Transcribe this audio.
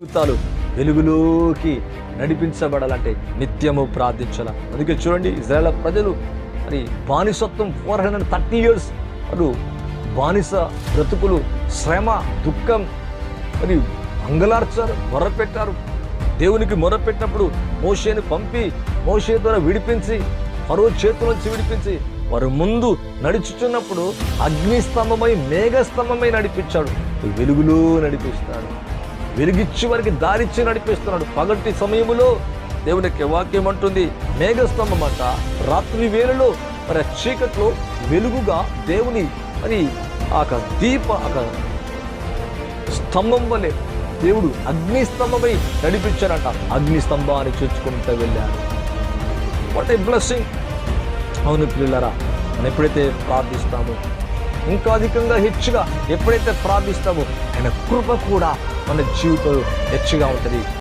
జీవితాలు వెలుగులోకి నడిపించబడాలంటే నిత్యము ప్రార్థించాల. అందుకే చూడండి ఇజ్రాయల్ ప్రజలు మరి బానిసత్వం ఫోర్ హండ్రెడ్ థర్టీ ఇయర్స్ వాళ్ళు బానిస బ్రతుకులు శ్రమ దుఃఖం మరి అంగలార్చారు మొరపెట్టారు. దేవునికి మొరపెట్టినప్పుడు మోషేని పంపి మోషే ద్వారా విడిపించి మరో చేతుల నుంచి విడిపించి వారు ముందు నడుచుచున్నప్పుడు అగ్నిస్తంభమై మేఘస్తంభమై నడిపించాడు. వెలుగులో నడిపిస్తాడు. వెలిగిచ్చి వారికి దారిచ్చి నడిపిస్తున్నాడు. పగటి సమయములో దేవునికి వాక్యం అంటుంది. మేఘస్తంభం అంట రాత్రి వేళలో మరి చీకట్లో వెలుగుగా దేవుని మరి ఆ దీప ఆ స్తంభం వలె దేవుడు అగ్ని స్తంభమై నడిపించారంట అగ్ని స్తంభాన్ని చేర్చుకుంటూ వెళ్ళారు వాట్ ఏ బ్లెస్సింగ్ అవును పిల్లరా మనం ఎప్పుడైతే ప్రార్థిస్తామో ఇంకా అధికంగా హెచ్చుగా ఎప్పుడైతే ప్రార్థిస్తామో ఆయన కృప కూడా మన జీవితంలో హెచ్చుగా ఉంటుంది.